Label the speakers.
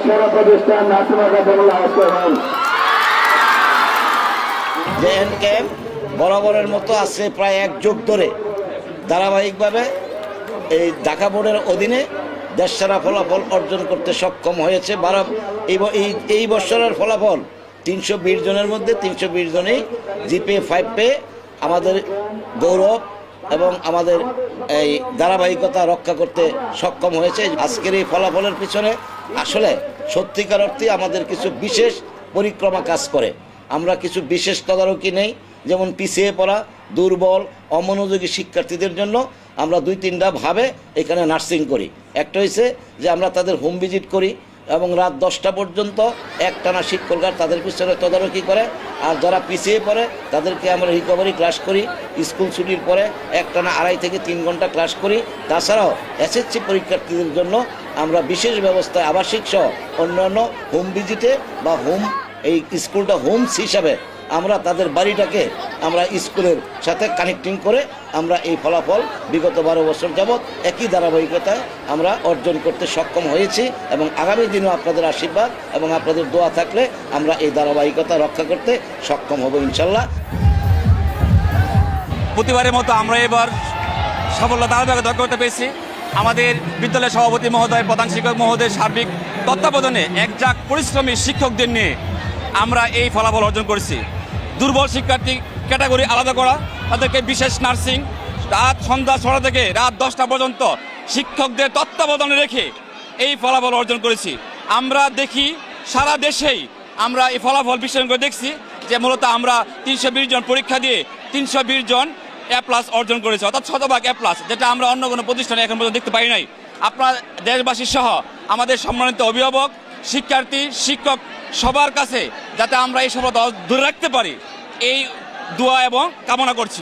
Speaker 1: সেরা
Speaker 2: বরাবরের মতো আছে প্রায় এক যুগ ধরে। ধারাবাহিকভাবে এই ঢাকা বোর্ডের অধীনে দেশ দেশসেরা ফলাফল অর্জন করতে সক্ষম হয়েছে বারো এই বছরের ফলাফল তিনশো বিশ জনের মধ্যে তিনশো বিশ জনেই জিপে ফাইভ পে আমাদের গৌরব এবং আমাদের এই ধারাবাহিকতা রক্ষা করতে সক্ষম হয়েছে। আজকের এই ফলাফলের পিছনে আসলে সত্যিকার অর্থে আমাদের কিছু বিশেষ পরিক্রমা কাজ করে। আমরা কিছু বিশেষ তদারকি নেই, যেমন পিছিয়ে পড়া, দুর্বল, অমনোযোগী শিক্ষার্থীদের জন্য আমরা দুই তিনটা ভাবে এখানে নার্সিং করি। একটা হয়েছে যে আমরা তাদের হোম ভিজিট করি এবং রাত দশটা পর্যন্ত একটানা শিক্ষকরা তাদের পিছনে তদারকি করে, আর যারা পিছিয়ে পড়ে তাদেরকে আমরা রিকভারি ক্লাস করি স্কুল ছুটির পরে একটানা আড়াই থেকে তিন ঘণ্টা ক্লাস করি। তাছাড়াও এসএসসি পরীক্ষার্থীদের জন্য আমরা বিশেষ ব্যবস্থায় আবাসিক সহ অন্যান্য হোম ভিজিটে বা হোম এই স্কুলটা হোমস হিসাবে আমরা তাদের বাড়িটাকে আমরা স্কুলের সাথে কানেক্টিং করে আমরা এই ফলাফল বিগত বারো বছর যাবৎ একই ধারাবাহিকতায় আমরা অর্জন করতে সক্ষম হয়েছি এবং আগামী দিনেও আপনাদের আশীর্বাদ এবং আপনাদের দোয়া থাকলে আমরা এই ধারাবাহিকতা রক্ষা করতে সক্ষম হব ইনশাল্লাহ।
Speaker 3: প্রতিবারের মতো আমরা এবার সাফল্য ধারাবাহিকতা রক্ষা করতে পেরেছি। আমাদের বিদ্যালয়ের সভাপতি মহোদয়, প্রধান শিক্ষক মহোদয়ের সার্বিক তত্ত্বাবধানে একজাক পরিশ্রমী শিক্ষকদের নিয়ে আমরা এই ফলাফল অর্জন করেছি। দুর্বল শিক্ষার্থী ক্যাটাগরি আলাদা করা, তাদেরকে বিশেষ নার্সিং, রাত সন্ধ্যা ছটা থেকে রাত দশটা পর্যন্ত শিক্ষকদের তত্ত্বাবধানে রেখে এই ফলাফল অর্জন করেছি। আমরা দেখি সারা দেশেই আমরা এই ফলাফল বিশ্লেষণ করে দেখছি যে মূলত আমরা তিনশো বিশ জন পরীক্ষা দিয়ে তিনশো বিশ জন এ প্লাস অর্জন করেছে, অর্থাৎ শতভাগ এ প্লাস যেটা আমরা অন্য কোনো প্রতিষ্ঠানে এখন পর্যন্ত দেখতে পাই নাই। আপনার দেশবাসী সহ আমাদের সম্মানিত অভিভাবক, শিক্ষার্থী, শিক্ষক সবার কাছে যাতে আমরা এই সফলতা ধরে রাখতে পারি। এই দোয়া এবং কামনা করছি।